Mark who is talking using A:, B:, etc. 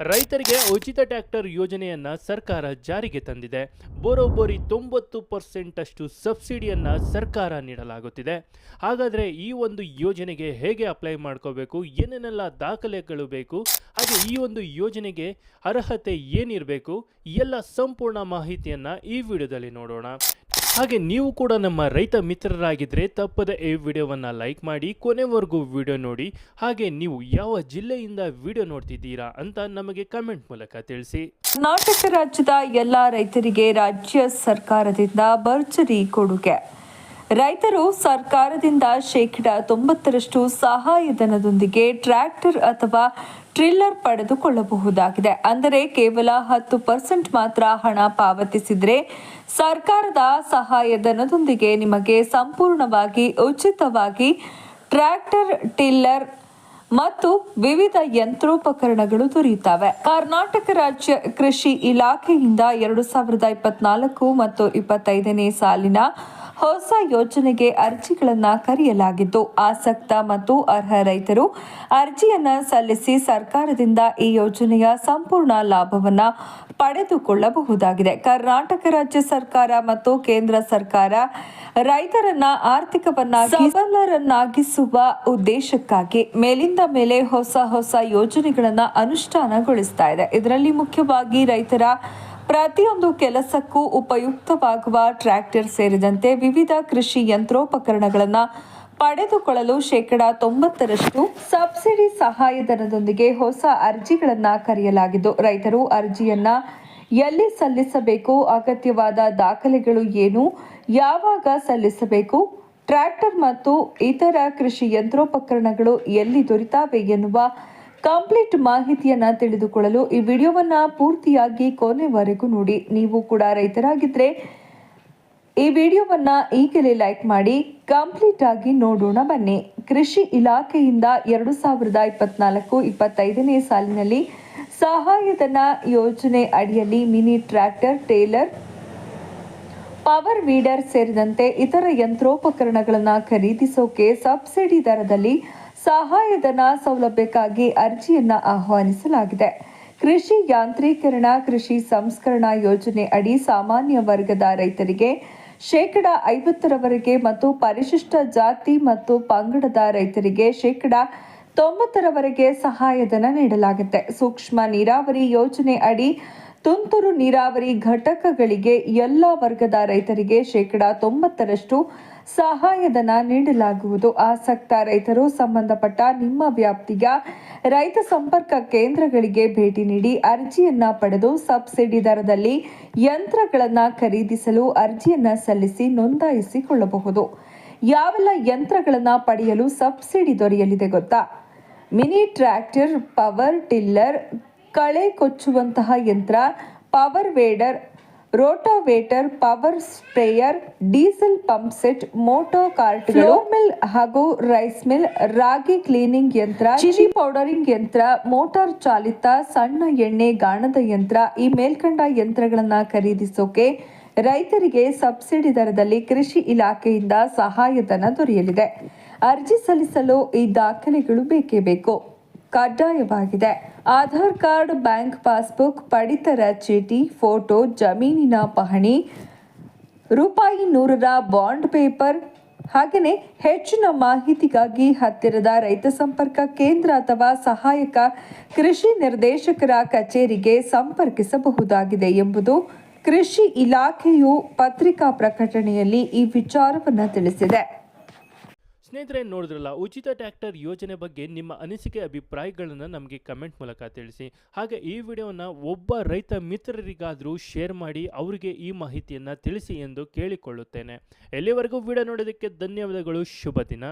A: ರೈತರಿಗೆ ಉಚಿತ ಟ್ರ್ಯಾಕ್ಟರ್ ಯೋಜನೆಯನ್ನ ಸರ್ಕಾರ ಜಾರಿಗೆ ತಂದಿದೆ. ಬರೋಬ್ಬರಿ ತೊಂಬತ್ತು ಪರ್ಸೆಂಟ್ ಅಷ್ಟು ಸಬ್ಸಿಡಿಯನ್ನ ಸರ್ಕಾರ ನೀಡಲಾಗುತ್ತಿದೆ. ಹಾಗಾದ್ರೆ ಈ ಒಂದು ಯೋಜನೆಗೆ ಹೇಗೆ ಅಪ್ಲೈ ಮಾಡ್ಕೋಬೇಕು? ಏನೇನೆಲ್ಲ ದಾಖಲೆಗಳು ಬೇಕು? ಹಾಗೆ ಈ ಒಂದು ಯೋಜನೆಗೆ ಅರ್ಹತೆ ಏನಿರಬೇಕು? ಎಲ್ಲ ಸಂಪೂರ್ಣ ಮಾಹಿತಿಯನ್ನ ಈ ವಿಡಿಯೋದಲ್ಲಿ ನೋಡೋಣ. ಹಾಗೆ ನೀವು ಕೂಡ ನಮ್ಮ ರೈತ ಮಿತ್ರರಾಗಿದ್ದರೆ ತಪ್ಪದ ಈ ವಿಡಿಯೋವನ್ನು ಲೈಕ್ ಮಾಡಿ, ಕೊನೆವರೆಗೂ ವಿಡಿಯೋ ನೋಡಿ, ಹಾಗೆ ನೀವು ಯಾವ ಜಿಲ್ಲೆಯಿಂದ ವಿಡಿಯೋ ನೋಡ್ತಿದ್ದೀರಾ ಅಂತ ನಮಗೆ ಕಮೆಂಟ್ ಮೂಲಕ ತಿಳಿಸಿ.
B: ಕರ್ನಾಟಕ ರಾಜ್ಯದ ಎಲ್ಲ ರೈತರಿಗೆ ರಾಜ್ಯ ಸರ್ಕಾರದಿಂದ ಭರ್ಜರಿ ಕೊಡುಗೆ. ರೈತರು ಸರ್ಕಾರದಿಂದ ಶೇಕಡ ತೊಂಬತ್ತರಷ್ಟು ಸಹಾಯಧನದೊಂದಿಗೆ ಟ್ರ್ಯಾಕ್ಟರ್ ಅಥವಾ ಟ್ರಿಲ್ಲರ್ ಪಡೆದುಕೊಳ್ಳಬಹುದಾಗಿದೆ. ಅಂದರೆ ಕೇವಲ ಹತ್ತು ಪರ್ಸೆಂಟ್ ಮಾತ್ರ ಹಣ ಪಾವತಿಸಿದರೆ ಸರ್ಕಾರದ ಸಹಾಯಧನದೊಂದಿಗೆ ನಿಮಗೆ ಸಂಪೂರ್ಣವಾಗಿ ಉಚಿತವಾಗಿ ಟ್ರ್ಯಾಕ್ಟರ್, ಟಿಲ್ಲರ್ ಮತ್ತು ವಿವಿಧ ಯಂತ್ರೋಪಕರಣಗಳು ದೊರೆಯುತ್ತವೆ. ಕರ್ನಾಟಕ ರಾಜ್ಯ ಕೃಷಿ ಇಲಾಖೆಯಿಂದ ಎರಡು ಸಾವಿರದ ಇಪ್ಪತ್ನಾಲ್ಕು ಮತ್ತು ಇಪ್ಪತ್ತೈದನೇ ಸಾಲಿನ ಹೊಸ ಯೋಜನೆಗೆ ಅರ್ಜಿಗಳನ್ನು ಕರೆಯಲಾಗಿದ್ದು ಆಸಕ್ತ ಮತ್ತು ಅರ್ಹ ರೈತರು ಅರ್ಜಿಯನ್ನು ಸಲ್ಲಿಸಿ ಸರ್ಕಾರದಿಂದ ಈ ಯೋಜನೆಯ ಸಂಪೂರ್ಣ ಲಾಭವನ್ನು ಪಡೆದುಕೊಳ್ಳಬಹುದಾಗಿದೆ. ಕರ್ನಾಟಕ ರಾಜ್ಯ ಸರ್ಕಾರ ಮತ್ತು ಕೇಂದ್ರ ಸರ್ಕಾರ ರೈತರನ್ನ ಆರ್ಥಿಕವನ್ನಾಗಿ ಸಬಲರನ್ನಾಗಿಸುವ ಉದ್ದೇಶಕ್ಕಾಗಿ ಮೇಲಿಂದ ಮೇಲೆ ಹೊಸ ಹೊಸ ಯೋಜನೆಗಳನ್ನ ಅನುಷ್ಠಾನಗೊಳಿಸ್ತಾ ಇದೆ. ಇದರಲ್ಲಿ ಮುಖ್ಯವಾಗಿ ರೈತರ ಪ್ರತಿಯೊಂದು ಕೆಲಸಕ್ಕೂ ಉಪಯುಕ್ತವಾಗುವ ಟ್ರ್ಯಾಕ್ಟರ್ ಸೇರಿದಂತೆ ವಿವಿಧ ಕೃಷಿ ಯಂತ್ರೋಪಕರಣಗಳನ್ನು ಪಡೆದುಕೊಳ್ಳಲು ಶೇಕಡ ತೊಂಬತ್ತರಷ್ಟು ಸಬ್ಸಿಡಿ ಸಹಾಯಧನದೊಂದಿಗೆ ಹೊಸ ಅರ್ಜಿಗಳನ್ನು ಕರೆಯಲಾಗಿದ್ದು, ರೈತರು ಅರ್ಜಿಯನ್ನು ಎಲ್ಲಿ ಸಲ್ಲಿಸಬೇಕು, ಅಗತ್ಯವಾದ ದಾಖಲೆಗಳು ಏನು, ಯಾವಾಗ ಸಲ್ಲಿಸಬೇಕು, ಟ್ರ್ಯಾಕ್ಟರ್ ಮತ್ತು ಇತರ ಕೃಷಿ ಯಂತ್ರೋಪಕರಣಗಳು ಎಲ್ಲಿ ದೊರೆತಾವೆ ಎನ್ನುವ ಕಂಪ್ಲೀಟ್ ಮಾಹಿತಿಯನ್ನ ತಿಳಿದುಕೊಳ್ಳಲು ಈ ವಿಡಿಯೋವನ್ನ ಪೂರ್ತಿಯಾಗಿ ಕೊನೆವರೆಗೂ ನೋಡಿ. ನೀವು ಕೂಡ ರೈತರಾಗಿದ್ರೆ ಈ ವಿಡಿಯೋವನ್ನ ಈಗಲೇ ಲೈಕ್ ಮಾಡಿ, ಕಂಪ್ಲೀಟ್ ಆಗಿ ನೋಡೋಣ ಬನ್ನಿ. ಕೃಷಿ ಇಲಾಖೆಯಿಂದ ಎರಡು ಸಾವಿರದ ಇಪ್ಪತ್ನಾಲ್ಕು ಇಪ್ಪತ್ತೈದನೇ ಸಾಲಿನಲ್ಲಿ ಸಹಾಯಧನ ಯೋಜನೆ ಅಡಿಯಲ್ಲಿ mini tractor, tiller, power weeder ಸೇರಿದಂತೆ ಇತರ ಯಂತ್ರೋಪಕರಣಗಳನ್ನು ಖರೀದಿಸೋಕೆ ಸಬ್ಸಿಡಿ ದರದಲ್ಲಿ ಸಹಾಯಧನ ಸೌಲಭ್ಯಕ್ಕಾಗಿ ಅರ್ಜಿಯನ್ನ ಆಹ್ವಾನಿಸಲಾಗಿದೆ. ಕೃಷಿ ಯಾಂತ್ರೀಕರಣ, ಕೃಷಿ ಸಂಸ್ಕರಣಾ ಯೋಜನೆ ಅಡಿ ಸಾಮಾನ್ಯ ವರ್ಗದ ರೈತರಿಗೆ ಶೇಕಡ ಐವತ್ತರವರೆಗೆ ಮತ್ತು ಪರಿಶಿಷ್ಟ ಜಾತಿ ಮತ್ತು ಪಂಗಡದ ರೈತರಿಗೆ ಶೇಕಡ ತೊಂಬತ್ತರವರೆಗೆ ಸಹಾಯಧನ ನೀಡಲಾಗುತ್ತೆ. ಸೂಕ್ಷ್ಮ ನೀರಾವರಿ ಯೋಜನೆ ಅಡಿ ತುಂತುರು ನೀರಾವರಿ ಘಟಕಗಳಿಗೆ ಎಲ್ಲ ವರ್ಗದ ರೈತರಿಗೆ ಶೇಕಡ ತೊಂಬತ್ತರಷ್ಟು ಸಹಾಯಧನ ನೀಡಲಾಗುವುದು. ಆಸಕ್ತ ರೈತರು ಸಂಬಂಧಪಟ್ಟ ನಿಮ್ಮ ವ್ಯಾಪ್ತಿಯ ರೈತ ಸಂಪರ್ಕ ಕೇಂದ್ರಗಳಿಗೆ ಭೇಟಿ ನೀಡಿ ಅರ್ಜಿಯನ್ನ ಪಡೆದು ಸಬ್ಸಿಡಿ ದರದಲ್ಲಿ ಯಂತ್ರಗಳನ್ನು ಖರೀದಿಸಲು ಅರ್ಜಿಯನ್ನ ಸಲ್ಲಿಸಿ ನೋಂದಾಯಿಸಿಕೊಳ್ಳಬಹುದು. ಯಾವೆಲ್ಲ ಯಂತ್ರಗಳನ್ನು ಪಡೆಯಲು ಸಬ್ಸಿಡಿ ದೊರೆಯಲಿದೆ ಗೊತ್ತಾ? ಮಿನಿ ಟ್ರ್ಯಾಕ್ಟರ್, ಪವರ್ ಟಿಲ್ಲರ್, ಕಳೆ ಕೊಚ್ಚುವಂತಹ ಯಂತ್ರ, power weeder rotovator power sprayer diesel pump set Moto ಕಾರ್ಟ್ಗಳು ಮಿಲ್ ಹಾಗೂ ರೈಸ್ ಮಿಲ್ ರಾಗಿ ಕ್ಲೀನಿಂಗ್ ಯಂತ್ರ ಚಿಲಿ ಪೌಡರಿಂಗ್ ಯಂತ್ರ ಮೋಟಾರ್ ಚಾಲಿತ ಸಣ್ಣ ಎಣ್ಣೆ ಗಾಣದ ಯಂತ್ರ ಈ ಮೇಲ್ಕಂಡ ಯಂತ್ರಗಳನ್ನ ಖರೀದಿಸೋಕೆ ರೈತರಿಗೆ ಸಬ್ಸಿಡಿ ದರದಲ್ಲಿ ಕೃಷಿ ಇಲಾಖೆಯಿಂದ ಸಹಾಯಧನ ದೊರೆಯಲಿದೆ. ಅರ್ಜಿ ಸಲ್ಲಿಸಲು ಈ ದಾಖಲೆಗಳು ಬೇಕೇ ಬೇಕು. ಕಡ್ಡಾಯವಾಗಿದೆ. ಆಧಾರ್ ಕಾರ್ಡ್, ಬ್ಯಾಂಕ್ ಪಾಸ್ಬುಕ್, ಪಡಿತರ ಚೀಟಿ, ಫೋಟೋ, ಜಮೀನಿನ ಪಹಣಿ, ರೂಪಾಯಿ ನೂರರ ಬಾಂಡ್ ಪೇಪರ್, ಹಾಗೆಯೇ ಹೆಚ್ಚಿನ ಮಾಹಿತಿಗಾಗಿ ಹತ್ತಿರದ ರೈತ ಸಂಪರ್ಕ ಕೇಂದ್ರ ಅಥವಾ ಸಹಾಯಕ ಕೃಷಿ ನಿರ್ದೇಶಕರ ಕಚೇರಿಗೆ ಸಂಪರ್ಕಿಸಬಹುದಾಗಿದೆ ಎಂಬುದು ಕೃಷಿ ಇಲಾಖೆಯು ಪತ್ರಿಕಾ ಪ್ರಕಟಣೆಯಲ್ಲಿ ಈ ವಿಚಾರವನ್ನು ತಿಳಿಸಿದೆ.
A: ಸ್ನೇಹಿತರೆ, ನೋಡಿದ್ರಲ್ಲ, ಉಚಿತ ಟ್ಯಾಕ್ಟರ್ ಯೋಜನೆ ಬಗ್ಗೆ ನಿಮ್ಮ ಅನಿಸಿಕೆ ಅಭಿಪ್ರಾಯಗಳನ್ನು ನಮಗೆ ಕಮೆಂಟ್ ಮೂಲಕ ತಿಳಿಸಿ. ಹಾಗೆ ಈ ವಿಡಿಯೋನ ಒಬ್ಬ ರೈತ ಮಿತ್ರರಿಗಾದರೂ ಶೇರ್ ಮಾಡಿ ಅವರಿಗೆ ಈ ಮಾಹಿತಿಯನ್ನು ತಿಳಿಸಿ ಎಂದು ಕೇಳಿಕೊಳ್ಳುತ್ತೇನೆ. ಎಲ್ಲಿವರೆಗೂ ವಿಡಿಯೋ ನೋಡೋದಕ್ಕೆ ಧನ್ಯವಾದಗಳು, ಶುಭ ದಿನ.